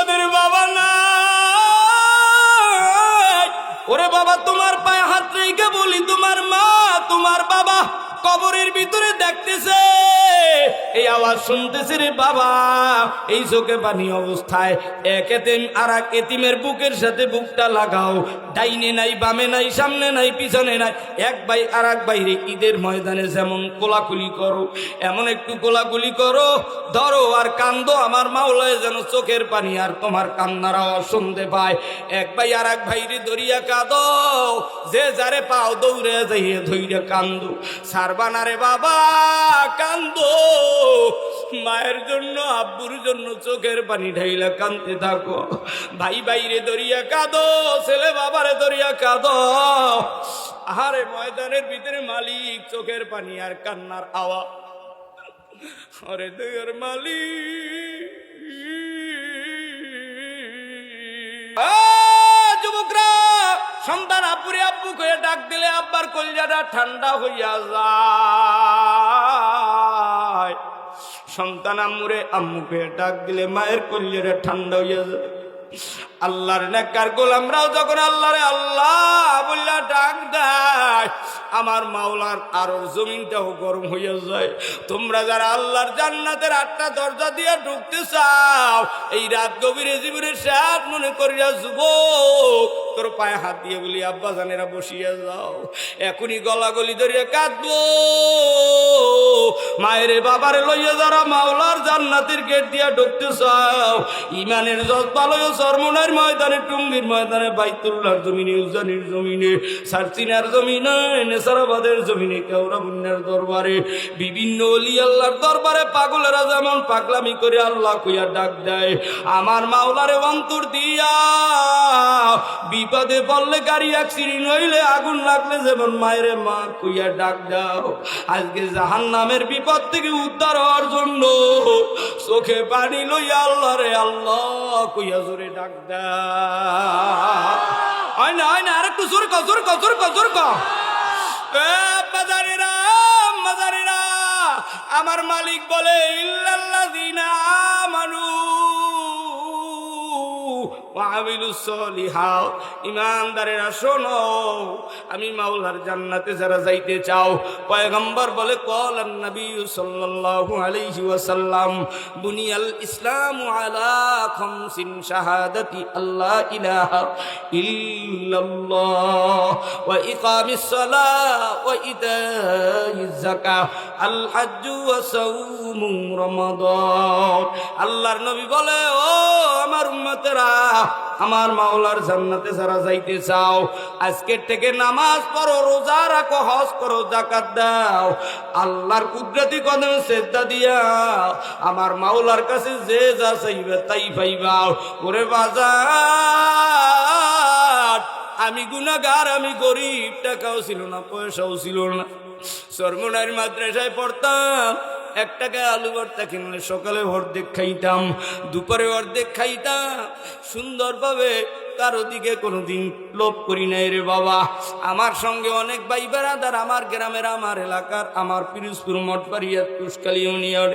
যাদের বাবা না ওরে বাবা, তোমার পায়ে হাত রেখে বলি, তোমার মা, তোমার বাবা কবরের ভিতরে দেখতেছে। এই আওয়াজ শুনতেছি রে বাবা। এই চোখে পানি অবস্থায়। এক এতিম আর এক এতিমের বুকের সাথে বুকটা লাগাও। ডাইনে নাই, বামে নাই, সামনে নাই, পিছনে নাই। এক ভাই আর এক বাইরে ঈদের ময়দানে যেমন কোলাকুলি করো, এমন একটু কোলাকুলি করো। ধরো আর কান্দো, আমার মাওলায় যেন চোখের পানি আর তোমার কান্নার আওয়াজ শুনতে পায়। এক ভাই আর এক ভাইরে দরিয়া কাঁদো। যে যারে পাও দৌড়ে যাইয়ে ধৈর্য কান্দো। সারবানা রে বাবা, কান্দো। মায়ের জন্য, আব্বুর জন্য চোখের পানি ঢাইলা কান্দতে থাকো। ভাই বাইরে দরিয়া কাঁদো, ছেলে বাবারে দরিয়া কাঁদো। আহারে, ময়দানের ভিতরে মালিক, চোখের পানি আর কান্নার আওয়া আরে দেয়ের মালিক। সন্তান আব্বুরে আব্বু কয়ে ডাক দিলে আব্বার কলজাটা ঠান্ডা হইয়া যায়। সন্তান আম্মুরে আম্মুকে ডাক দিলে মায়ের কলজাটা ঠান্ডা হইয়া যায়। আল্লাহর নেককার গোলামরাও যখন আল্লাহরে আল্লাহ বললা ডাক দেয়, আমার মাওলার আরও জমিনটাও গরম হইয়া যায়। তোমরা যারা আল্লাহর জান্নাতের আটটা দরজা দিয়ে ঢুকতে চাও, এই রাত গভীরে জীবনের সাত মনে করিয়া, যুবক, তোর পায়ে হাত দিয়ে বলি আব্বা জানেরা বসিয়া যাও, এখনই গলা গলি ধরিয়া কাঁদবো। মায়ের বাবারে লইয়া যারা মাওলার জান্নাতের গেট দিয়া ঢুকতে চাও ইমানের জজবালয় সরমনের ময়দানে, টুঙ্গির ময়দানে, বাইতুল্লাহর জমিনে, উজানির জমিনে সারচিনার জমিনে, নেসারাবাদের জমিনে কেওড়া বুন্নার দরবারে, বিভিন্ন অলি আল্লাহর দরবারে পাগলেরা যেমন পাগলামি করে আল্লাহ কইয়া ডাক দেয়, আমার মাওলারে অন্তর দিয়া বিপদে পড়লে গাড়ি অ্যাক্সিডেন্ট হইলে আগুন লাগলে যেমন মায়ের মা কইয়া ডাক দাও, আজকে জাহান নামের বিপদ থেকে উদ্ধার হওয়ার জন্য চোখে পানি লইয়া আল্লাহ রে, আল্লাহ কইয়া জোরে ডাক দাও হয় না হয় না আরেকটু জোর কর জোর কর জোর কর জোর বাজারেরা বাজারেরা আমার মালিক বলে, ইল্লাল্লাযিনা আমানু আমি মাওলার জান্নাতে যারা যাইতে চাও, পয়গম্বর বলে কল নবী বুনিয়াল ইসলাম আলা খামসিন শাহাদাতি আল্লাহ ইলাহা ইল্লাল্লাহ, ওয়া ইকামিস সালাহ ওয়া সাওমু রমাদান। আল্লাহর নবী বলে, ও আমার উম্মতেরা আমার মাওলার জান্নাতে যারা যাইতে চাও, আজকের থেকে নামাজ পড়ো, রোজা রাখো, হজ করো জাকাত দাও। আল্লাহর কুদরতি কদমে শ্রদ্ধা দিয়া আমার মাওলার কাছে যে যা চাইবে তাই পাইবা ওরে বাজার, আমি গুনাগার আমি গরিব, টাকাও ছিল না, পয়সাও ছিল না। সরমনার মাদ্রাসায় পড়তাম এক টাকায় আলু ভর্তা কিনলে সকালে অর্ধেক খাইতাম দুপুরে অর্ধেক খাইতাম সুন্দরভাবে কারও দিকে কোনোদিন লোভ করি নাই রে বাবা। আমার সঙ্গে অনেক ভাই বেড়াদার আমার গ্রামের, আমার এলাকার, আমার পিরুজপুর মঠবাড়িয়া তুষকালী ইউনিয়ন।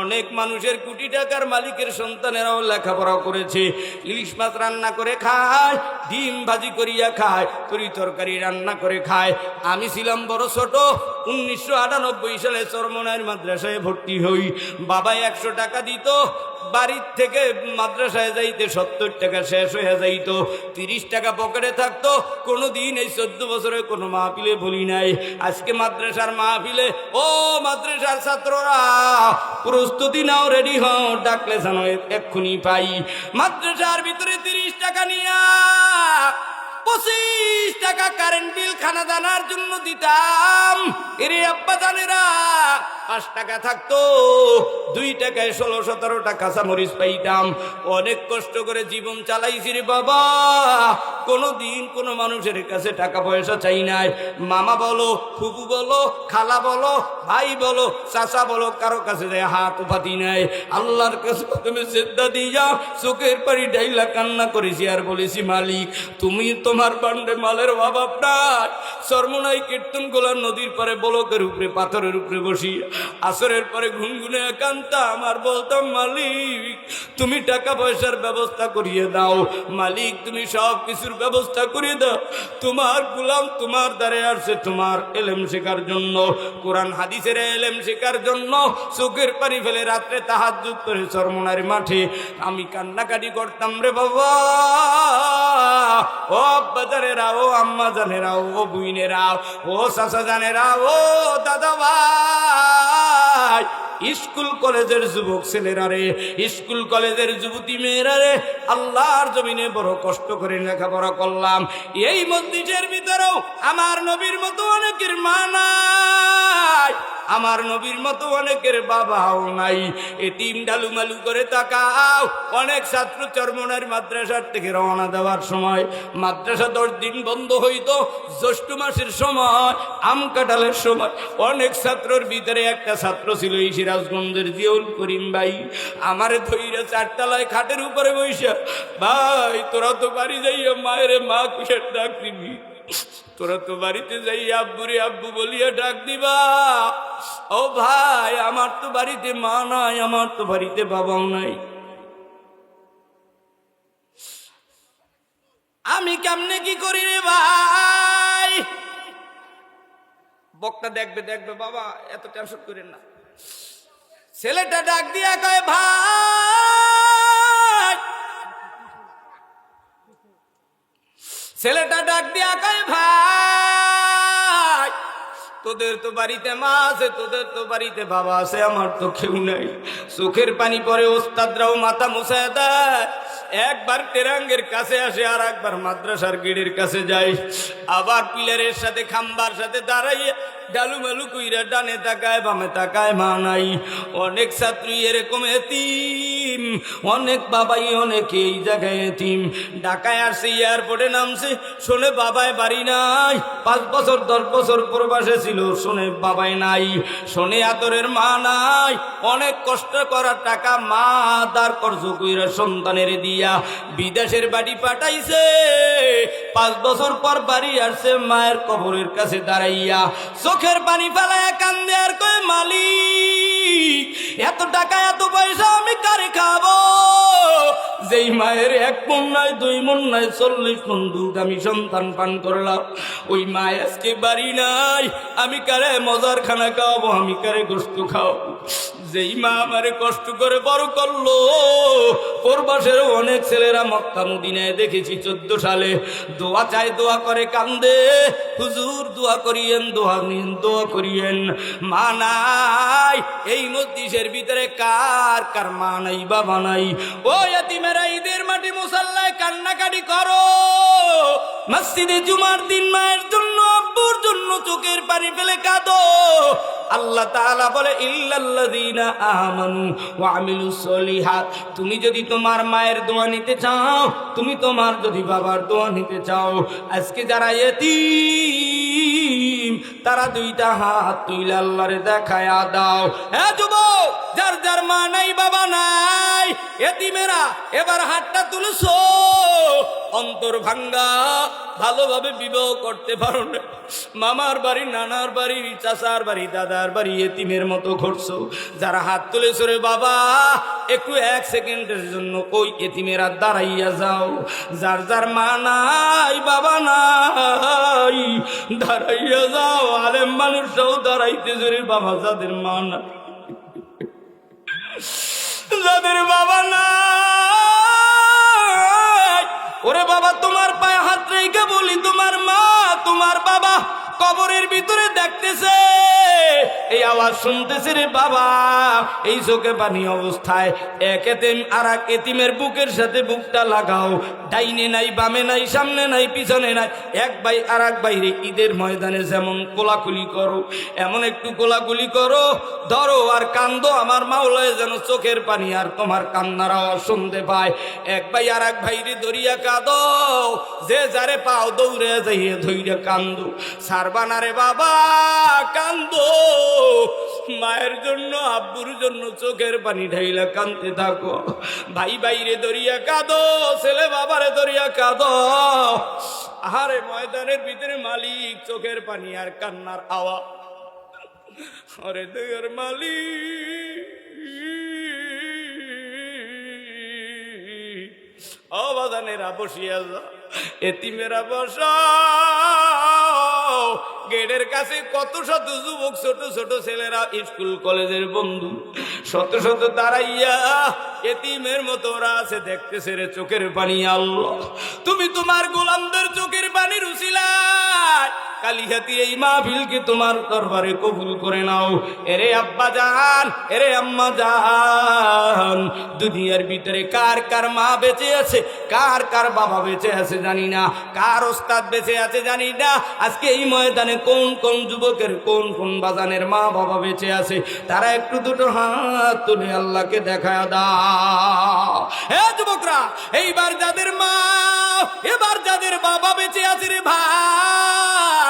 অনেক মানুষের কোটি টাকার মালিকের সন্তানেরাও লেখাপড়া করেছে। ইলিশ মাছ রান্না করে খায়, ডিম ভাজি করিয়া খায়, তরি তরকারি রান্না করে খায়। আমি ছিলাম বড় ছোট, উনিশশো আটানব্বই সালে চরমনায়ের মাদ্রাসায় ভর্তি হই। বাবা একশো টাকা দিত বাড়ির থেকে মাদ্রাসায় যাইতে সত্তর টাকা শেষ হয়ে যাইত, তিরিশ টাকা পকেটে থাকতো কোনো দিন এই চোদ্দ বছরে কোনো মাহফিলে বলি নাই। আজকে মাদ্রাসার মাহফিলে, ও মাদ্রাসার ছাত্ররা, প্রস্তুতি নাও, রেডি হও, ডাকলে জানো এক্ষুনি পাই। মাদ্রাসার ভিতরে তিরিশ টাকা নিয়া, পঁচিশ টাকা কারেন্ট বিল খানা দানার জন্য দিতাম। এরে আব্বা জানেরা পাঁচ টাকা থাকতো। দুই টাকায় ষোলো, সতেরো টাকা কাঁচামরিচ পাইতাম। অনেক কষ্ট করে জীবন চালাইছি রে বাবা। কোনো দিন কোনো মানুষের কাছে টাকা পয়সা চাই নাই। মামা বলো, ফুপু বলো, খালা বলো, ভাই বলো, চাচা বলো, কারও কাছে যায় হাত উপাধি নাই। আল্লাহর কাছে তুমি শ্রদ্ধা দিয়ে যাও চোখের পাড়ি ডাইলা কান্না করেছি আর বলেছি, মালিক, তুমি তোমার বান্ডে মালের অভাব নাই। সর্বনাই কীর্তন গোলার নদীর পরে বলকের উপরে, পাথরের উপরে বসি আসরের পরে ঘুনঘুনে একান্তা আমার বলতাম, মালিক, তুমি টাকা পয়সার ব্যবস্থা করিয়ে দাও। মালিক, তুমি সব কিছুর ব্যবস্থা করিয়ে দাও। তোমার গুলাম তোমার দ্বারে আসছে তোমার এলেম শেখার জন্য। কোরআন হাদিসের এলেম শেখার জন্য। চোখের পানি ফেলে রাত্রে তাহাজুত করে চরমনার মাঠে আমি কান্নাকাটি করতাম রে বাবা। ও আব্বা জানেরা, ও আম্মা জানেরা, ও বুইনেরা, ও চাচা জানেরা, ও দাদা ভাই die. স্কুল কলেজের যুবক ছেলেরা রে, স্কুল কলেজের যুবতী মেয়েরা রে, আল্লাহর জমিনে বড় কষ্ট করে লেখাপড়া করলাম। এই মসজিদের ভিতরেও আমার নবীর মতো অনেকের মা নাই, আমার নবীর মতো অনেকের বাবাও নাই। এটিম ডালুমালু করে তাকাও, অনেক ছাত্র চরমনার মাদ্রাসার থেকে রওনা দেওয়ার সময়, মাদ্রাসা দশ দিন বন্ধ হইতো, জ্যৈষ্ঠ মাসের সময়, আম কাঁঠালের সময়, অনেক ছাত্রর ভিতরে একটা ছাত্র ছিল, এই সিরাজগঞ্জের জিয়ল করিম ভাই, আমারে ধৈর্য চারতলায় খাটের উপরে বৈশা ভাই, তোরা তো বাড়ি যাইয়া মায়ের মা কিসের ডাক দিবি। তোরা তো বাড়িতে যাই আব্বুরে আব্বু বলিয়া ডাক দিবা। ও ভাই, আমার তো বাড়িতে মা নাই, আমার তো বাড়িতে বাবাও নাই। আমি কেমনে কি করি রে ভাই? বকটা দেখবে দেখবে, বাবা, এত টেনশন করেন না। ছেলেটা ডাক দিয়া কয়, ভাই! ছেলেটা ডাক দিয়া কয়, ভাই! তোদের তো বাড়িতে মা আছে, তোদের তো বাড়িতে বাবা আছে, আমার তো কেউ নাই। চোখের পানি পরে ওস্তাদরাও মাথা মুছায় দেয়। একবার তেরাঙ্গের কাছে আসে আর একবার মাদ্রাসার গেটের কাছে যায়। আবার পিলারের সাথে খাম্বার সাথে দাঁড়াইয়ে ডালু মালু কুইরা ডানে তাকায়, বামে তাকায়, মা নাই। অনেক ছাত্রী এরকম এতিম, অনেক বাবাই অনেক এই জায়গায় এতিম। ঢাকায় আসছে, এয়ারপোর্টে নামছে, শোনে বাবায় বাড়ি নাই। পাঁচ বছর, দশ বছর প্রবাসে ছিল, শোনে বাবাই নাই। শোনে আতরের মা নাই। অনেক কষ্ট করার টাকা মা দার কর্জ কইরা সন্তানের দিয়া বিদেশের বাড়ি পাঠাইছে। পাঁচ বছর পর বাড়ি আসছে, মায়ের কবরের কাছে দাঁড়াইয়া চোখের পানি ফেলায় কান্দে আর কয়, মালিক, এত টাকা, এত পয়সা আমি কারে খাব? যেই মায়ের এক মন নয় দুই মন নয় চল্লিশ মন দুধ আমি সন্তান পান করলাম। ওই মায় আজকে বাড়ি নাই, আমি কারে মজার খানা খাওয়াবো, আমি কারে গোস্ত খাওয়াবো? যেই মা আমারে কষ্ট করে বড় করল পূর্বাসেরও অনেক ছেলেরা মক্কা দেখেছি চোদ্দ সালে। দোয়া চায় দোয়া করে কান্দে, হুজুর দোয়া করিয়েন, দোয়া নিন, দোয়া করিয়েন। মা নাই, এই মসজিদের ভিতরে কার কার মা নাই, বাবা নাই? ও এতিমেরা ঈদের মাটি মুসাল্লায় কান্নাকাটি করো। মসজিদে জুমার দিন মায়ের জন্য, আব্বুর জন্য চোখের পানি ফেলে কাঁদো। আল্লাহ তাআলা বলে, ইল্লাল্লাযীনা আমানু ওয়া আমিলুস সলিহাত। তুমি যদি তোমার মায়ের দোয়া নিতে চাও, তুমি তোমার যদি বাবার দোয়া নিতে চাও, আজকে যারা এতিম, তারা দুইটা হাত তুইলে আল্লাহরে দেখায় দাও। হ্যাঁ যুবক! যার যার মা নাই, বাবা নাই। এতিমেরা, এবার হাতটা তুলছো। অন্তর ভাঙ্গা, ভালোভাবে বিবাহ করতে পারো না। মামার বাড়ি, নানার বাড়ি, চাচার বাড়ি, দাদার বাড়ি, এতিমের মতো ঘটছো। যারা হাত তুলেছো রে বাবা, একটু এক সেকেন্ডের জন্য ওই এতিমেরা দাঁড়াইয়া যাও। যার যার মা নাই, বাবা নাই, দাঁড়াইয়া যাও। আলেম মানুষরাও দাঁড়াইতে রে বাবা, যাদের মা নাই। যাদের বাবা না ওরে বাবা তোমার পায়ে হাত রেখে বলি তোমার মা তোমার বাবা কবরের ভিতরে দেখতেছে। এই আওয়াজ শুনতেছে রে বাবা। এই চোখে পানি অবস্থায়। এক এতিম আর এক এতিমের বুকের সাথে বুকটা লাগাও। ডাইনে নাই, বামে নাই, সামনে নাই, পিছনে নাই। এক ভাই আর এক বাইরে ঈদের ময়দানে যেমন কোলাকুলি করো, এমন একটু কোলাকুলি করো। ধরো আর কান্দো, আমার মাওলায় যেন চোখের পানি আর তোমার কান্নার আওয়াজ শুনতে পায়। এক ভাই আর এক ভাইরে দরিয়া কাঁদো। যে যারে পাও দৌড়ে যাইয়ে ধৈর্য কান্দো। সারবানা রে বাবা, কান্দো। মায়ের জন্য, আব্বুর জন্য চোখের পানি ঢাইলা কান্দতে থাকো। ভাই বাইরে দরিয়া কাঁদো, ছেলে বাবারে দরিয়া কাঁদো। আহারে, ময়দানের ভিতরে মালিক, চোখের পানি আর কান্নার আওয়া। আরে দেয়ার মালিক। অবাদানেরা বসিয়া যা এতিমেরা বসা গেটের কাছে কত শত যুবক, ছোট ছোট ছেলেরা, স্কুল, কলেজের বন্ধু, শত শত দাঁড়াইয়া এতিমের মতো আছে, দেখতেছে রে চোখের পানি আল্লাহ। তুমি তোমার গোলামদের চোখের পানি রুসিলায় কালিহাতি এই মাহফিলকে তোমার দরবারে কবুল করে নাও। এরে আব্বা জান এরে আম্মা জান দুনিয়ার ভিতরে কার কার মা বেঁচে আছে, কার কার বাবা বেঁচে আছে জানি না, কার ওস্তাদ বেঁচে আছে জানি না। আজকে এই ময়দানে কোন কোন যুবকের, কোন কোন বাজানের মা বাবা বেঁচে আছে, তারা একটু দুটো হাত তুলে আল্লাহকে দেখা দাও। হে যুবকরা, এইবার যাদের মা, এবার যাদের বাবা বেঁচে আছে রে ভাই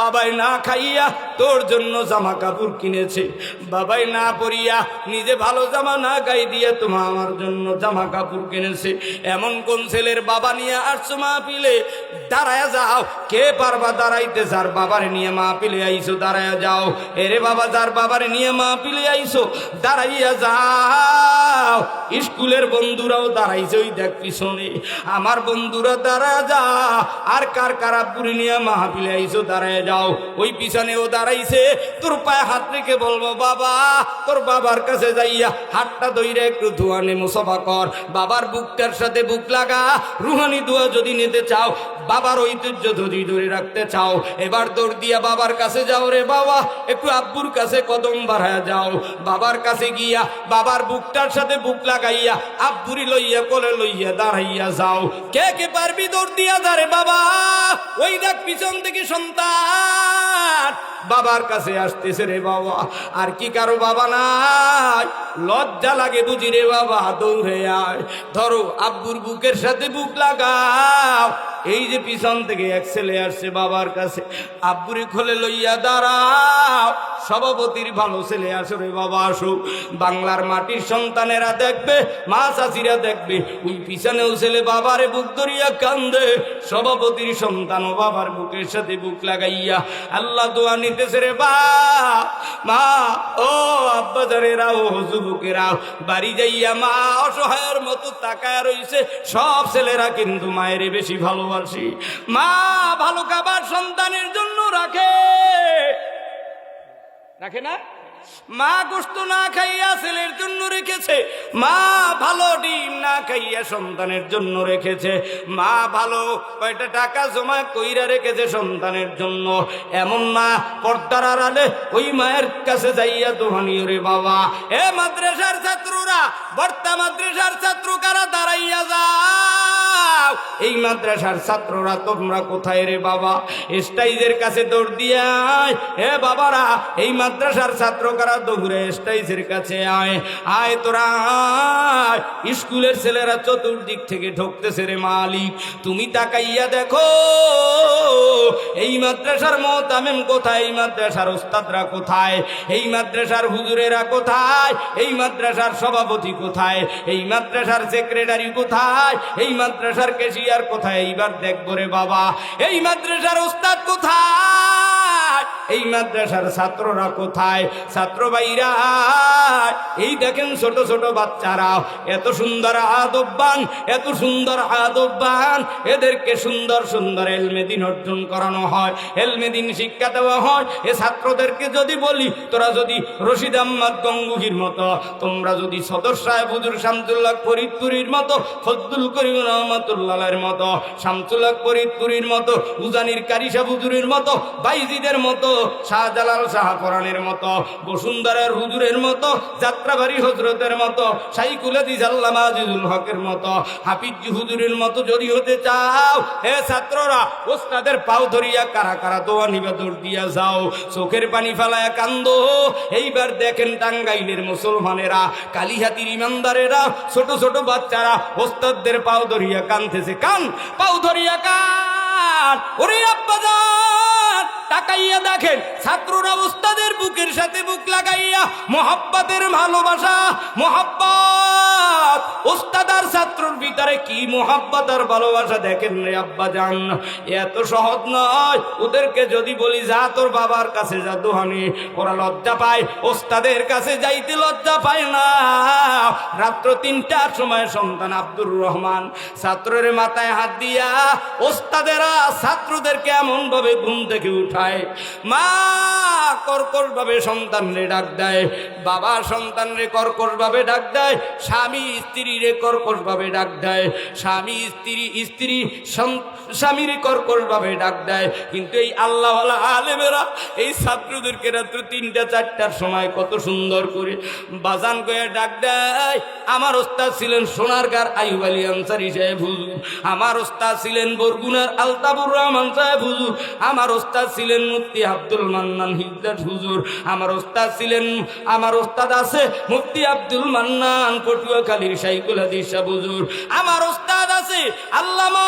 বাবাই না খাইয়া তোর জন্য জামা কাপড় কিনেছে। বাবাই না পরিয়া নিজে ভালো জামা না গাই দিয়া তোমা আমার জন্য জামা কাপড় কিনেছে। এমন কোন ছেলের বাবা নিয়ে আসছো মা পিলে দাঁড়ায় যাও। কে পারবা দাঁড়াইতে? যার বাবারে নিয়ে মা পিলে আইসো দাঁড়ায় যাও। এরে বাবা, যার বাবারে নিয়ে মা পিলে আইসো দাঁড়াইয়া যাও। স্কুলের বন্ধুরাও দাঁড়াইছে, ওই দেখ পিছনে। আমার বন্ধুরা দাঁড়া যা। আর কার কারা পুরি নিয়ে মাহফিলে আইসো দাঁড়ায় যাও। ওই পিছনেও দাঁড়াইছে। তোর পায়ে হাত রেখে বলব, বাবা, তোর বাবার কাছে যাইয়া হাতটা দইরে একটু ধোয়ানে মুসফা কর। বাবার বুকটার সাথে বুক লাগা। রুহানি দোয়া যদি নিতে চাও, বাবার ঐতিহ্য যদি ধরে রাখতে চাও, এবার দৌড় দিয়া বাবার কাছে যাও রে বাবা। একটু আব্বুর কাছে কদম বাড়ায় যাও। বাবার কাছে গিয়া বাবার বুকটার সাথে বুক লাগাইয়া আব্বুরি লইয়া কোলে লইয়া দাঁড়াইয়া যাও। কে কে পারবি দৌড় দিয়া দাঁড়ে বাবা। ওই দেখ পিছন থেকে সন্তান। God. বাবার কাছে আসতেছে রে বাবা। আর কি কারও বাবা নাই? লজ্জা লাগে বুঝি রে বাবা, দৌড়ে আয়। ধরো, আব্বুর বুকের সাথে বুক লাগাও। এই যে পিছন থেকে এক ছেলে আসছে বাবার কাছে। আব্বুরে খোলে লইয়া দাঁড়াও। সভাপতির ভালো ছেলে আসো রে বাবা, আসো। বাংলার মাটির সন্তানেরা দেখবে, মা চাষিরা দেখবে। ওই পিছনেও ছেলে বাবারে বুক ধরিয়া কান্দে। সভাপতির সন্তান ও বাবার বুকের সাথে বুক লাগাইয়া আল্লাহ দোয়া নিতেছে রে বা, মা, ও আব্বা আব্বাজারেরা ও যুবকেরা বাড়ি যাইয়া মা অসহায়ের মতো তাকায় রইছে। সব ছেলেরা কিন্তু মায়ের বেশি ভালোবাসি। মা, ভালো খাবার সন্তানের জন্য রাখে। রাখে না? মা গোস্ত না খাইয়া ছেলের জন্য রেখেছে। মা ভালো ডিম না খাইয়া সন্তানের জন্য রেখেছে। মা ভালো কয়টা টাকা জমা কইরা রেখেছে সন্তানের জন্য। এমন মা পর্দার আড়ালে ওই মায়ের কাছে যাইয়া দোহানি রে বাবা, এ মাদ্রাসার ছাত্ররা, বর্তা মাদ্রাসার ছাত্র কারা দাঁড়াইয়া যাও এই মাদ্রাসার ছাত্ররা তোমরা কোথায় রে বাবা? স্টাইজের কাছে দৌড় দিয়ে আয়। হে বাবারা, এই মাদ্রাসার ছাত্র কারা দৌড়ে স্টাইজের কাছে আয়? আয় তোরা, আয়। স্কুলের ছেলেরা চতুর্দিক থেকে ঢুকতেছে রে মালিক। তুমি তাকাইয়া দেখো, এই মাদ্রাসার মতামেম কোথায়? এই মাদ্রাসার ওস্তাদরা কোথায়? এই মাদ্রাসার হুজুরেরা কোথায়? এই মাদ্রাসার সভাপতি কোথায়? এই মাদ্রাসার সেক্রেটারি কোথায়? এই মাদ্রাসার কেশিয়ার কোথায়? এইবার দেখব রে বাবা। এই মাদ্রাসার ওস্তাদ কোথায়? এই মাদ্রাসার ছাত্ররা কোথায়? ছাত্র ভাইরা, এই দেখেন ছোট ছোট বাচ্চারা, এত সুন্দর আদব্বান এত সুন্দর আদব্বান এদেরকে সুন্দর সুন্দর এলমেদিন অর্জন করানো হয় এলমেদিন শিক্ষা দেওয়া হয়। এ ছাত্রদেরকে যদি বলি, তোরা যদি রশিদ আহমদ গঙ্গুহির মতো, তোমরা যদি সদর সাহেব হুজুর শামসুল্লাহ ফরিদপুরীর মতো ফজদুল করিম রহমতুল্লাহের মতো, শামসুল্লাহ ফরিদপুরীর মতো, উজানির কারিসা হুজুরের মতো, বাইজিদের মতো, শাহজালাল শাহপরানের মতো, বসুন্ধরার হুজুরের মতো, যাত্রাবাড়ি হজরতের মতো সাইকুল দিজাল্লাম আজিজুল হকের মতো, হাফিজ হুজুরের মতো যদি হতে চাও, হে ছাত্ররা, ওস্তাদের পাও ধরিয়া কারা কারা দোয়া নিবেদন দিয়া যাও, চোখের পানি ফেলায় কান্দ। এইবার দেখেন টাঙ্গাইলের মুসলমানেরা, কালিহাতির ইমানদারেরা, ছোট ছোট বাচ্চারা, ওস্তাদদের পাও ধরিয়া কানতেছে কান, পাও ধরিয়া কান, ওরে আব্বা যান তাকাইয়া দেখেন ছাত্ররা উস্তাদের বুকের সাথে বুক লাগাইয়া মোহাব্বতের ভালোবাসা মোহাব্বত। ওস্তাদ আর ছাত্রর ভিতরে কি মোহাব্বত আর ভালোবাসা দেখেন রে আব্বা জান? এত সহজ নয়। ওদেরকে যদি বলি, যা তোর বাবার কাছে যা দোহানি ওরা লজ্জা পায়। ওস্তাদের কাছে যাইতে লজ্জা পায় না। রাত্র তিনটার সময় সন্তান আব্দুর রহমান ছাত্রের মাথায় হাত দিয়া ওস্তাদেরা ছাত্রদেরকে এমন ভাবে ঘুম থেকে উঠায়। মা কর্কশ ভাবে সন্তানরে ডাক দেয়, বাবা সন্তানরে কর্কশ ভাবে ডাক দেয়, স্বামী কর্কশ ভাবে ডাক দেয়। স্বামী, স্ত্রী স্ত্রী স্বামীর স্বামীরে কর্কশ ভাবে ডাক দেয়। কিন্তু এই আল্লাহ আলেমেরা, এই ছাত্রদেরকে রাত্র তিনটা, চারটার সময় কত সুন্দর করে বাজান করে ডাক দেয়। আমার ওস্তাদ ছিলেন সোনারগার আইব আলী আনসারি সাহেব হুজুর। আমার ওস্তাদ ছিলেন বরগুনার আলতাবুর রহমান সাহেব হুজুর। আমার ওস্তাদ ছিলেন মুফতি আব্দুল মান্নান হিজদার হুজুর। আমার ওস্তাদ ছিলেন, আমার ওস্তাদ আছে মুফতি আব্দুল মান্নান পটুয়াখালীর হাদিস আমার আছে, আল্লামা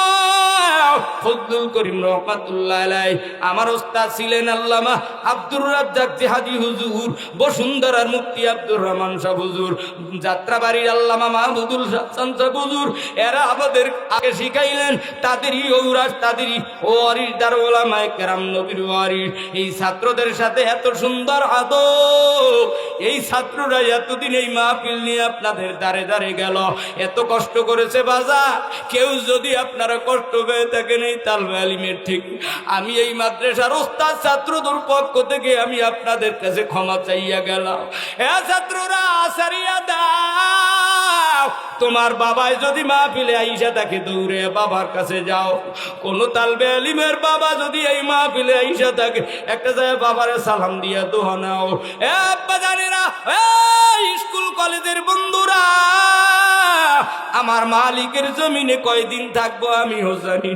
ফজলুল করিম রহমাতুল্লাহ আলাই আমার ছিলেন আল্লামা আব্দুর রাজ্জাক জিহাদি হুজুর, বসুন্ধরার মুক্তি আব্দুর রহমান যাত্রাবাড়ির আল্লামা মাহমুদুল হাসান এরা আমাদের আগে শিখাইলেন, তাদেরই তাদেরই ও কেরাম, নবীর এই ছাত্রদের সাথে এত সুন্দর আদব। এই ছাত্ররা এতদিন এই মাহফিল নিয়ে আপনাদের দাঁড়ে দাঁড়ে গেল। এত কষ্ট করেছে বাজা কেউ যদি আপনারা কষ্ট পেয়ে থাকেন এই তালবে আলিমের ঠিক। আমি এই মাদ্রাসার ওস্তাদ, ছাত্রদের পক্ষ থেকে আমি আপনাদের কাছে ক্ষমা চাইয়া গেলাম। হ্যাঁ ছাত্ররা সারিয়া দাও। তোমার বাবায় যদি মাহফিলে আইসা তাকে দৌড়ে বাবার কাছে যাও। কোন তালবে আলিমের বাবা যদি এই মাহফিলে আইসা থাকে, একটা জায়গায় বাবারে সালাম দিয়া দোহা নাও। এ আব্বা জানেরা এই স্কুল কলেজের বন্ধুরা। আমার মালিকের জমিনে কয়দিন থাকব আমিও জানি।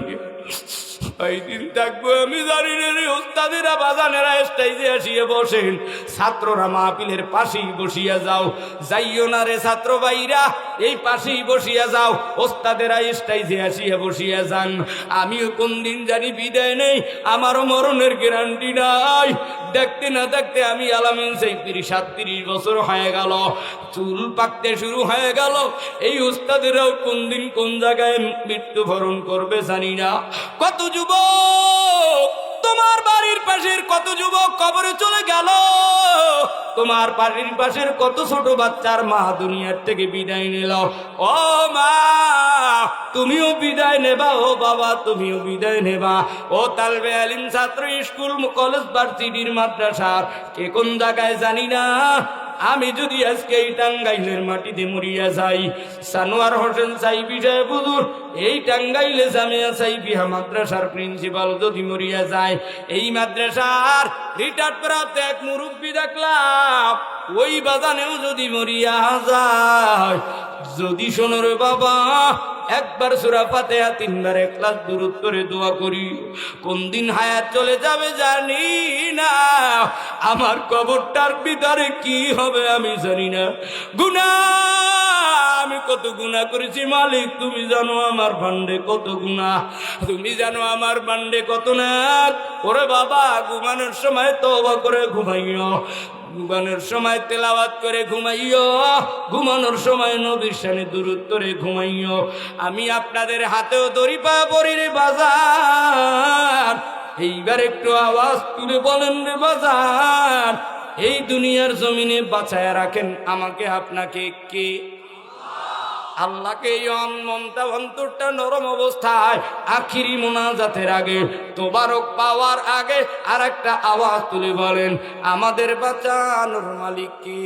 না। কয়দিন থাকব আমি জানি না রে বসেন। ছাত্ররা পাশেই বসিয়া যাও। যাইও না রে ছাত্র এই পাশেই বসিয়া যাও। বসিয়া আমিও কোন দিন জানি বিদায় নেই, আমারও মরণের গ্যারান্টি নাই। দেখতে না দেখতে আমি আলামিন সেই তিরিশ সাতত্রিশ বছর হয়ে গেল। চুল পাকতে শুরু হয়ে গেল। এই উস্তাদেরাও কোন দিন কোন জায়গায় মৃত্যুবরণ করবে জানি না। কত যুবক তোমার বাড়ির পাশের কত যুবক কবরে চলে গেল? তোমার বাড়ির পাশের কত ছোট বাচ্চার মা দুনিয়ার থেকে বিদায় নিল? ও মা, তুমিও বিদায় নেবা, ও বাবা, তুমিও বিদায় নেবা। ও তালবে আলিম ছাত্র, স্কুল, কলেজ, ভার্সিটির মাদ্রাসার, কে কোন জায়গায় জানি না। আমি যদি আজকে এই টাঙ্গাইলের মাটিতে মরিয়া যাই, সানোয়ার হোসেন সাইবি সাহেব এই টাঙ্গাইলে জামিয়া সাইবিহা মাদ্রাসার প্রিন্সিপাল যদি মরিয়া যায়, এই মাদ্রাসার রিটায়ার্ড প্রাপ্ত এক মুরব্বী দেখলাম, ওই বাজানেও যদি মরিয়া যায়, যদি শোনো বাবা একবার সুরা ফাতেহা, তিনবার এক ক্লাস দূরত করে দোয়া করি। কোন দিন হায়াত চলে যাবে জানি না। আমার কবরটার ভিতরে কি হবে আমি জানি না। গুনা, আমি কত গুণা করেছি মালিক, তুমি জানো আমার বান্ডে কত গুণা তুমি জানো আমার বান্ডে কত না। ওরে বাবা, ঘুমানোর সময় তবা করে ঘুমাইও। ঘুমানোর সময় তেলাওয়াত করে ঘুমাইও, ঘুমানোর সময় নদীর সামনে দূরত্বরে ঘুমাইও। আমি আপনাদের হাতেও দড়ি পা পড়ি রে বাজার। এইবার একটু আওয়াজ তুলে বলেন রে বাজার। এই দুনিয়ার জমিনে বাঁচায় রাখেন আমাকে, আপনাকে কে? আল্লাহকে এই অন্তরটা নরম অবস্থায় আখিরি মোনাজাতের আগে, তোবারক পাওয়ার আগে আর একটা আওয়াজ তুলে বলেন, আমাদের বাঁচানোর মালিক কে?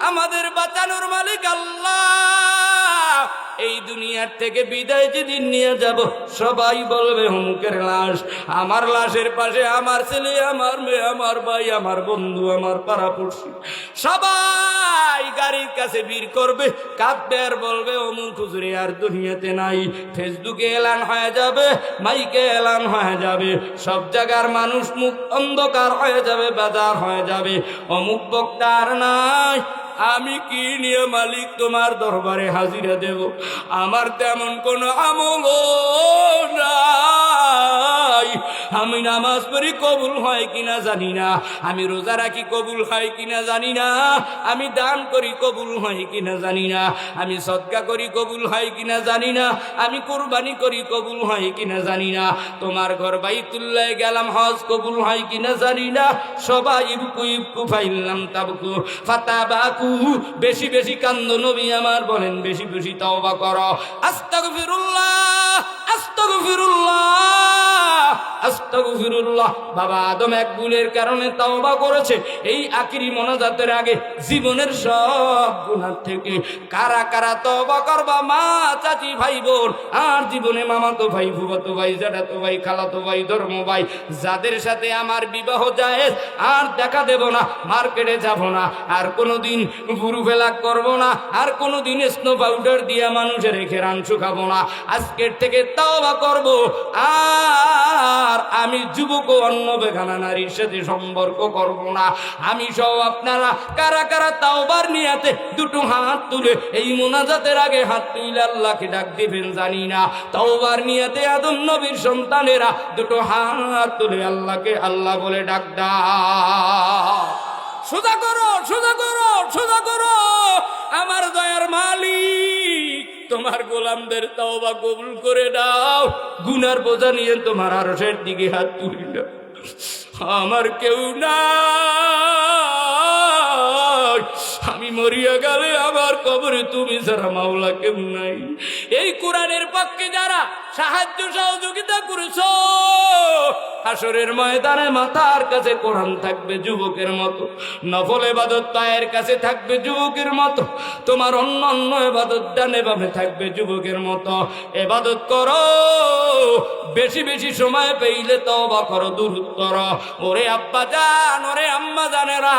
আমাদের বাঁচানোর মালিক আল্লাহ। এই দুনিয়ার থেকে বিদায় যেদিন নিয়ে যাব, সবাই বলবে, হুমুকের লাশ, আমার লাশের পাশে আমার ছেলে, আমার মেয়ে, আমার ভাই, আমার বন্ধু, আমার পাড়াপড়শি। সবাই গাড়ির কাছে ভিড় করবে, কাঁদবে আর বলবে অমুক হুজুরে আর দুনিয়াতে নাই। ফেসবুকে এলান হয়ে যাবে, মাইকে এলান হয়ে যাবে। সব জায়গার মানুষ মুখ অন্ধকার হয়ে যাবে, বাজার হয়ে যাবে। অমুক বক্তা আর নাই আমি কি নিয়ে মালিক তোমার দরবারে হাজিরা দেব? আমার তেমন কোনো আমল নাই। আমি নামাজ পড়ি, কবুল হয় কিনা জানি না। আমি রোজা রাখি, কবুল হয় কিনা জানি না। আমি দান করি, কবুল হয় কিনা জানি না। আমি সদকা করি, কবুল হয় কিনা জানি না। আমি কোরবানি করি, কবুল হয় কিনা জানি না। তোমার ঘর বাই বাইতুল্লাহ গেলাম, হজ কবুল হয় কিনা জানি না। সবাই ইবকু ইবকু ফাইলাম তাবকু। ফাতাবাকু, বেশি বেশি কান্দ নবী আমার বলেন, বেশি বেশি তওবা করো। আস্তাগফিরুল্লাহ আস্তাগফিরুল্লাহ আস্তাগফিরুল্লাহ। বাবা আদম এক ভুলের কারণে করেছে। এই মনাজাতের আগে জীবনের সব থেকে কারা কারা তওবা করবা? মা, চাচি ভাই বোন আর জীবনে মামাতো ভাই ভাই, জ্যাঠাতো ভাই, খালাতো ভাই, ধর্ম ভাই, যাদের সাথে আমার বিবাহ যায় আর দেখা দেব না, মার্কেটে যাব না, আর কোনোদিন গুরু ফেলা করব না, আর কোনোদিন স্নো পাউডার দিয়ে মানুষের রেখে রান শুকাবো না। আজকের থেকে তাওবা করব, আর আমি যুবক অন্য বেখানা নারীর সাথে সম্পর্ক করব না। আমি সহ আপনারা কারা কারা তাওবার নিয়াতে দুটো হাত তুলে এই মোনাজাতের আগে হাত তুলে আল্লাহকে ডাক দিবেন জানি না। তাওবার নিয়াতে আদম নবীর সন্তানেরা দুটো হাত তুলে আল্লাহকে আল্লাহ বলে ডাক সোজা করো সোজা করো সোজা করো। আমার দয়ার মালিক তোমার গোলামদের তাওবা কবুল করে দাও। গুনার বোঝা নিয়ে তোমার আরসের দিকে হাত তুলি না। আমার কেউ না আমি মরিয়া গেলে আমার কবরে তুমি যারা মাওলা কেউ নাই। এই কোরআনের পক্ষে যারা সাহায্য সহযোগিতা করেছ। হাসরের ময়দানে মাথার কাছে কোরআন থাকবে যুবকের মতো, নফল এবাদত পায়ের কাছে থাকবে যুবকের মতো, তোমার অন্য অন্য এবাদত ডানে বামে থাকবে যুবকের মতো। এবাদত করো, বেশি বেশি সময় পেইলে তবা করো দূরত্তর ওরে আব্বা জান, ওরে আম্মা জানেরা,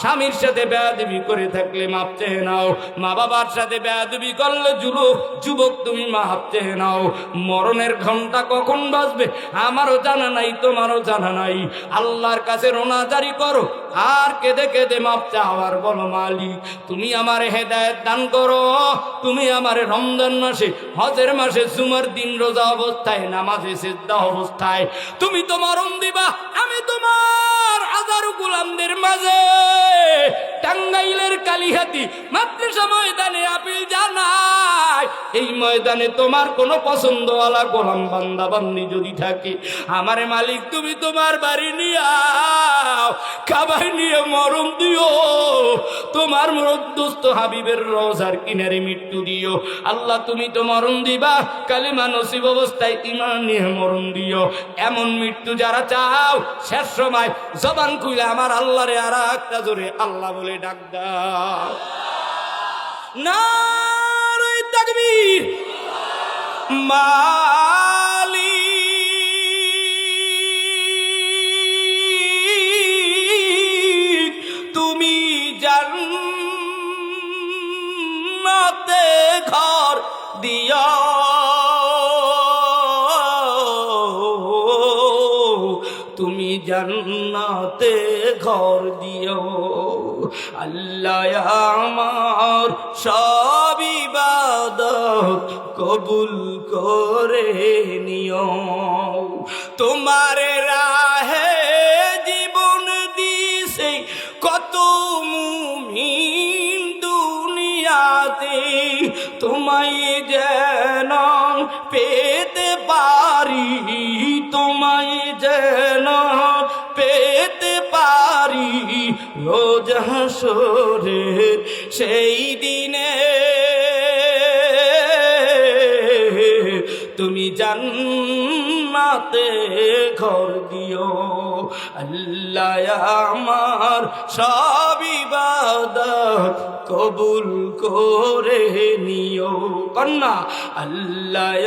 স্বামীর সাথে বেয়াদবি করে থাকলে মাপ চেয়ে নাও। মা বাবার সাথে বেয়াদবি করলে যুবক যুবক তুমি মাপ চেয়ে নাও। মরণের ঘণ্টা কখন বাজবে? আমারও জানা নাই, তোমারও জানা নাই। আল্লাহর কাছে রোনা জারি করো। আর কেঁদে কেঁদে মাপ চাওয়ার বলো, মালিক, তুমি আমার হেদায়ত দান করো। তুমি আমার রমজান মাসে, হজের মাসে সুমার দিন রোজা অবস্থায়, নামাজে সেদ্ধা অবস্থায়। তুমি তোমার দিবা, আমি তোমার হাজারো গোলামদের মাঝে। টাঙ্গাইলের কালিহাতি মাদ্রাসা ময়দানে আপিল জানাই এই ময়দানে তোমার কোনো পছন্দওয়ালা গোলাম বান্দা বান্দি যদি থাকে, আমার মালিক তুমি তোমার বাড়ি নিয়ে খাবার নিয়ে মরম দিও। তোমার মরদ্দস্ত হাবিবের রোজার কিনারে মৃত্যু দিও। আল্লাহ, তুমি তো মরণ দিবা, কালিমা নসিব অবস্থায় ইমান নিয়ে মরণ দিও। এমন মৃত্যু যারা চাও, শেষ সময় জবান খুলে আমার আল্লাহরে আর একটা জোরে আল্লাহ বলে ডাক দাও না মালিক তুমি ঘর দিও। আল্লাহ আমার সব ইবাদত কবুল করে নিও। তোমার রাহে জীবন দিছে কত মুমিন দুনিয়াতে। তোমায় যেন পেতে হাসরে সেই দিনে। তুমি জান্নাতে ঘর দিও, আল্লাহ আমার সব ইবাদত কবুল করে নিও। কন্যা, আল্লাহ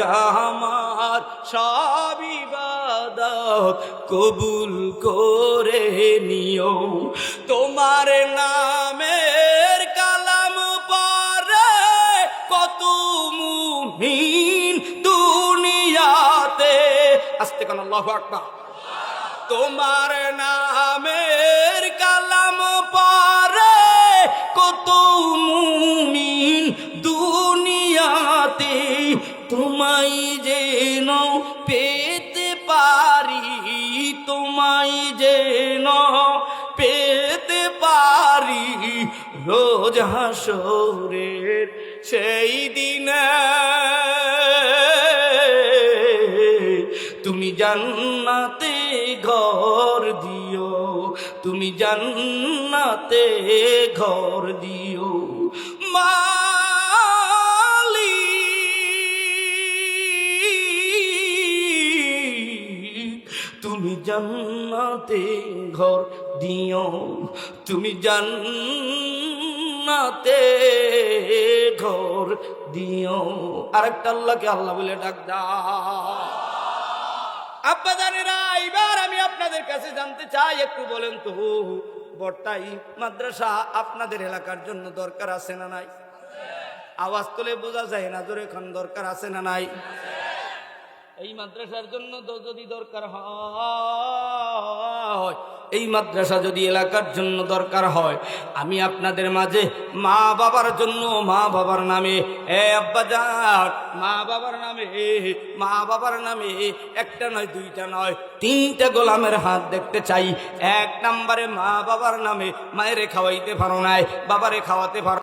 আমার সব ইবাদত কবুল করে নিও। তোমার নামের কালাম পরে কত মুমিন দুনিয়াতে। আস্তে কান, আল্লাহু আকবার। তোমার নামের কালাম পরে কত মুমিন দুনিয়াতে। তোমায় যেন রোজ হাসরের সেই দিনে তুমি জান্নাতে ঘর দিও, তুমি জান্নাতে ঘর দিও। মালি তুমি জান্নাতে ঘর দিও, তুমি জান্নাতে ঘর দিও। আরেকটা আল্লাহকে আল্লাহ বলে ডাক দাও। আব্বা জানেরা এবার আমি আপনাদের কাছে জানতে চাই, একটু বলেন তো। বর্তাই মাদ্রাসা আপনাদের এলাকার জন্য দরকার আছে না নাই? আওয়াজ তুলে বোঝা যায় না, জোরে এখন দরকার আছে না নাই? এই মাদ্রাসার জন্য যদি দরকার হয় এই মাদ্রাসা যদি এলাকার জন্য দরকার হয়, আমি আপনাদের মাঝে মা বাবার জন্য, মা বাবার নামে, এ আব্বা যান মা বাবার নামে, মা বাবার নামে, একটা নয়, দুইটা নয়, তিনটা গোলামের হাত দেখতে চাই। এক নাম্বারে মা বাবার নামে, মায়েরে খাওয়াইতে পারো নাই, বাবারে খাওয়াতে পারো